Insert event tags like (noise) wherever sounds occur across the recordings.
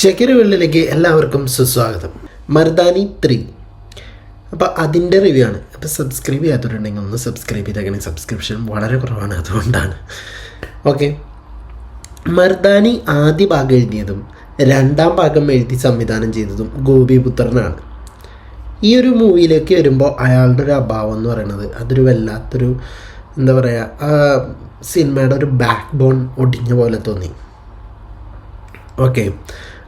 ചെക്കരുകളിലേക്ക് എല്ലാവർക്കും സുസ്വാഗതം. മർദാനി ത്രീ. അപ്പോൾ അതിന്റെ റിവ്യൂ ആണ്. അപ്പോൾ സബ്സ്ക്രൈബ് ചെയ്യാത്തവരുണ്ടെങ്കിൽ ഒന്ന് സബ്സ്ക്രൈബ് ചെയ്തേക്കണേ സബ്സ്ക്രിപ്ഷൻ വളരെ കുറവാണ് അതുകൊണ്ടാണ്. ഓക്കെ മർദാനി ആദ്യ ഭാഗം എഴുതിയതും രണ്ടാം ഭാഗം എഴുതി സംവിധാനം ചെയ്തതും ഗോപിപുത്രനാണ്. ഈ ഒരു മൂവിയിലേക്ക് വരുമ്പോൾ അയാളുടെ ഒരു അഭാവം എന്ന് പറയുന്നത് അതൊരു വല്ലാത്തൊരു എന്താ പറയുക സിനിമയുടെ ഒരു ബാക്ക് ബോൺ ഒടിഞ്ഞ പോലെ തോന്നി. ഓക്കെ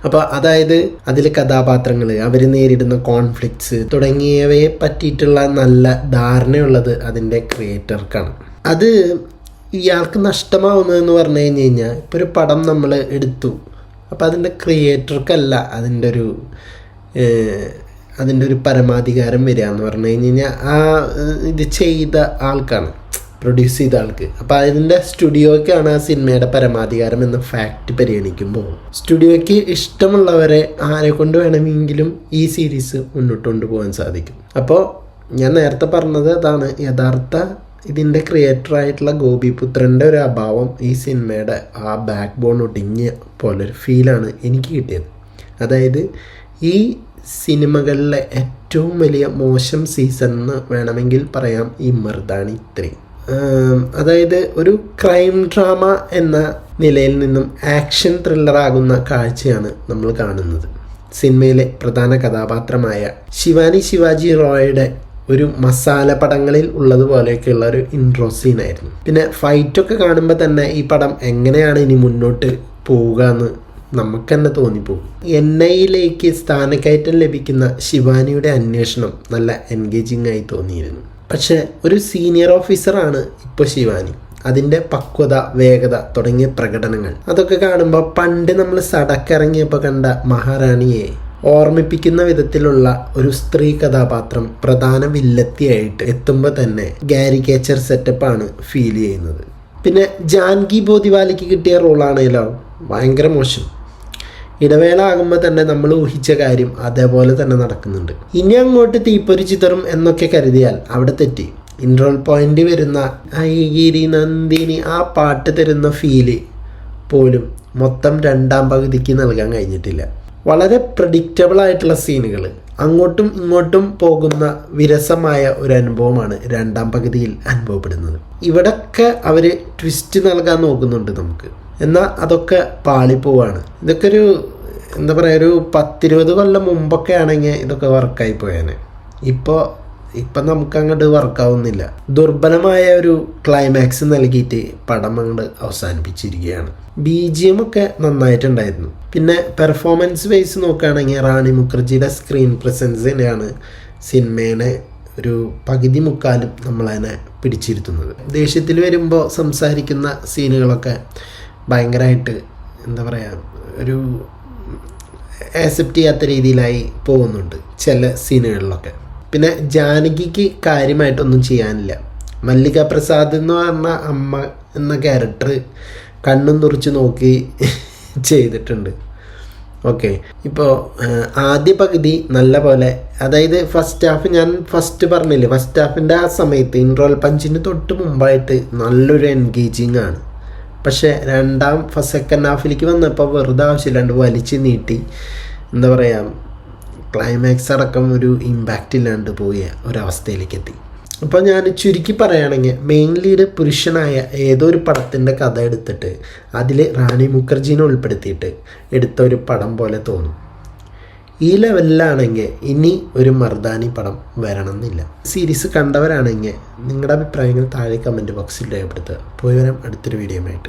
അപ്പോൾ അതായത് അതിലെ കഥാപാത്രങ്ങൾ അവർ നേരിടുന്ന കോൺഫ്ലിക്ട്സ് തുടങ്ങിയവയെ പറ്റിയിട്ടുള്ള നല്ല ധാരണയുള്ളത് അതിന്റെ ക്രിയേറ്റർക്കാണ് അത് ഇയാൾക്ക് നഷ്ടമാവുന്നതെന്ന് പറഞ്ഞു കഴിഞ്ഞ് കഴിഞ്ഞാൽ ഇപ്പോൾ ഒരു പടം നമ്മൾ എടുത്തു. അപ്പോൾ അതിന്റെ ക്രിയേറ്റർക്കല്ല അതിന്റെ ഒരു അതിന്റെ ഒരു പരമാധികാരം വരിക എന്ന് പറഞ്ഞു കഴിഞ്ഞ് കഴിഞ്ഞാൽ ആ ഇത് ചെയ്ത ആൾക്കാണ്. പ്രൊഡ്യൂസ് ചെയ്ത ആൾക്ക്. അപ്പോൾ അതിന്റെ സ്റ്റുഡിയോയ്ക്കാണ് ആ സിനിമയുടെ പരമാധികാരം എന്ന ഫാക്റ്റ് പരിഗണിക്കുമ്പോൾ. സ്റ്റുഡിയോയ്ക്ക് ഇഷ്ടമുള്ളവരെ ആരെ കൊണ്ട് വേണമെങ്കിലും ഈ സീരീസ് മുന്നോട്ട് കൊണ്ടുപോകാൻ സാധിക്കും. അപ്പോൾ ഞാൻ നേരത്തെ പറഞ്ഞത് അതാണ് യഥാർത്ഥ ഇതിന്റെ ക്രിയേറ്ററായിട്ടുള്ള ഗോപിപുത്രന്റെ ഒരു അഭാവം ഈ സിനിമയുടെ ആ ബാക്ക് ബോൺ ഒടിഞ്ഞ പോലൊരു ഫീലാണ് എനിക്ക് കിട്ടിയത്. അതായത് ഈ സിനിമകളിലെ ഏറ്റവും വലിയ മോശം സീസൺ എന്ന് വേണമെങ്കിൽ പറയാം ഈ മർദാണി ത്രീ ആം, അതായത് ഒരു ക്രൈം ഡ്രാമ എന്ന നിലയിൽ നിന്നും ആക്ഷൻ ത്രില്ലറാകുന്ന കാഴ്ചയാണ് നമ്മൾ കാണുന്നത്. സിനിമയിലെ പ്രധാന കഥാപാത്രമായ ശിവാനി ശിവാജി റോയുടെ ഒരു മസാല പടങ്ങളിൽ ഉള്ളതുപോലെയൊക്കെയുള്ള ഒരു ഇൻട്രോ സീനായിരുന്നു പിന്നെ ഫൈറ്റൊക്കെ കാണുമ്പോൾ തന്നെ ഈ പടം എങ്ങനെയാണ് ഇനി മുന്നോട്ട് പോവുക എന്ന് നമുക്ക് തന്നെ തോന്നിപ്പോകും. എൻ ഐയിലേക്ക് സ്ഥാനക്കയറ്റം ലഭിക്കുന്ന ശിവാനിയുടെ അന്വേഷണം നല്ല എൻഗേജിംഗ് ആയി തോന്നിയിരുന്നു. പക്ഷെ ഒരു സീനിയർ ഓഫീസറാണ് ഇപ്പോൾ ശിവാനി. അതിന്റെ പക്വത വേഗത തുടങ്ങിയ പ്രകടനങ്ങൾ. അതൊക്കെ കാണുമ്പോൾ പണ്ട് നമ്മൾ സടക്കിറങ്ങിയപ്പോൾ കണ്ട മഹാറാണിയെ ഓർമ്മിപ്പിക്കുന്ന വിധത്തിലുള്ള ഒരു സ്ത്രീ കഥാപാത്രം പ്രധാന വില്ലത്തിയായിട്ട് എത്തുമ്പോൾ തന്നെ ഗാരിക്കേച്ചർ സെറ്റപ്പാണ് ഫീൽ ചെയ്യുന്നത്. പിന്നെ ജാൻകി ബോധിവാലിക്ക് കിട്ടിയ റോളാണെങ്കിലോ ഭയങ്കര മോശം. ഇടവേള ആകുമ്പോൾ തന്നെ നമ്മൾ ഊഹിച്ച കാര്യം അതേപോലെ തന്നെ നടക്കുന്നുണ്ട്. ഇനി അങ്ങോട്ട് തീപ്പൊരി ചിതറും എന്നൊക്കെ കരുതിയാൽ അവിടെ തെറ്റി. ഇൻട്രോൾ പോയിന്റ് വരുന്ന ഐഗിരി നന്ദിനി ആ പാട്ട് തരുന്ന ഫീൽ പോലും മൊത്തം രണ്ടാം പകുതിക്ക് നൽകാൻ കഴിഞ്ഞിട്ടില്ല. വളരെ പ്രഡിക്റ്റബിൾ ആയിട്ടുള്ള സീനുകൾ അങ്ങോട്ടും ഇങ്ങോട്ടും പോകുന്ന വിരസമായ ഒരു അനുഭവമാണ് രണ്ടാം പകുതിയിൽ അനുഭവപ്പെടുന്നത്. ഇവിടൊക്കെ അവർ ട്വിസ്റ്റ് നൽകാൻ നോക്കുന്നുണ്ട് നമുക്ക്. എന്നാൽ അതൊക്കെ പാളിപ്പോവാണ്. ഇതൊക്കെ ഒരു എന്താ പറയുക ഒരു പത്തിരുപത് കൊല്ലം മുമ്പൊക്കെ ആണെങ്കിൽ ഇതൊക്കെ വർക്കായി പോയേനെ. ഇപ്പോൾ ഇപ്പം നമുക്ക് അങ്ങോട്ട് വർക്കാവുന്നില്ല. ദുർബലമായ ഒരു ക്ലൈമാക്സ് നൽകിയിട്ട് പടം അങ്ങോട്ട് അവസാനിപ്പിച്ചിരിക്കുകയാണ്. ബി ജി എം ഒക്കെ നന്നായിട്ടുണ്ടായിരുന്നു. പിന്നെ പെർഫോമൻസ് വൈസ് നോക്കുകയാണെങ്കിൽ റാണി മുഖർജിയുടെ സ്ക്രീൻ പ്രസൻസ് തന്നെയാണ് സിനിമേനെ ഒരു പകുതി മുക്കാലും നമ്മളതിനെ പിടിച്ചിരുത്തുന്നത്. ദേഷ്യത്തിൽ വരുമ്പോൾ സംസാരിക്കുന്ന സീനുകളൊക്കെ ഭയങ്കരമായിട്ട് എന്താ പറയുക ഒരു ആക്സെപ്റ്റ് ചെയ്യാത്ത രീതിയിലായി പോകുന്നുണ്ട് ചില സീനുകളിലൊക്കെ പിന്നെ ജാനകിക്ക് കാര്യമായിട്ടൊന്നും ചെയ്യാനില്ല. മല്ലിക പ്രസാദ് എന്ന് പറഞ്ഞ അമ്മ എന്ന ക്യാരക്ടർ കണ്ണും തുറച്ച് നോക്കി (laughs) ചെയ്തിട്ടുണ്ട്. ഓക്കെ ഇപ്പോൾ ആദ്യ പകുതി നല്ല പോലെ അതായത് ഫസ്റ്റ് ഹാഫ് ഞാൻ ഫസ്റ്റ് പറഞ്ഞില്ലേ ഫസ്റ്റ് ഹാഫിന്റെ ആ സമയത്ത് ഇൻട്രോൾ പഞ്ചിന് തൊട്ട് മുമ്പായിട്ട് നല്ലൊരു എൻഗേജിങ് ആണ്. പക്ഷേ രണ്ടാം ഫസ്റ്റ് സെക്കൻഡ് ഹാഫിലേക്ക് വന്നപ്പോൾ വെറുതെ ആവശ്യമില്ലാണ്ട് വലിച്ചു നീട്ടി. എന്താ പറയുക ക്ലൈമാക്സ് അടക്കം ഒരു ഇമ്പാക്റ്റ് ഇല്ലാണ്ട് പോയ ഒരവസ്ഥയിലേക്ക് എത്തി. അപ്പോൾ ഞാൻ ചുരുക്കി പറയുകയാണെങ്കിൽ മെയിൻ പുരുഷനായ ഏതോ ഒരു പടത്തിന്റെ കഥ എടുത്തിട്ട് അതിൽ റാണി മുഖർജീനെ ഉൾപ്പെടുത്തിയിട്ട് എടുത്ത ഒരു പടം പോലെ തോന്നും. ഈ ലെവലിലാണെങ്കിൽ ഇനി ഒരു മർദാനി പടം വരണം എന്നില്ല സീരീസ് കണ്ടവരാണെങ്കിൽ നിങ്ങളുടെ അഭിപ്രായങ്ങൾ താഴെ കമന്റ് ബോക്സിൽ രേഖപ്പെടുത്തുക. പോയി വരാം അടുത്തൊരു വീഡിയോ ആയിട്ട്.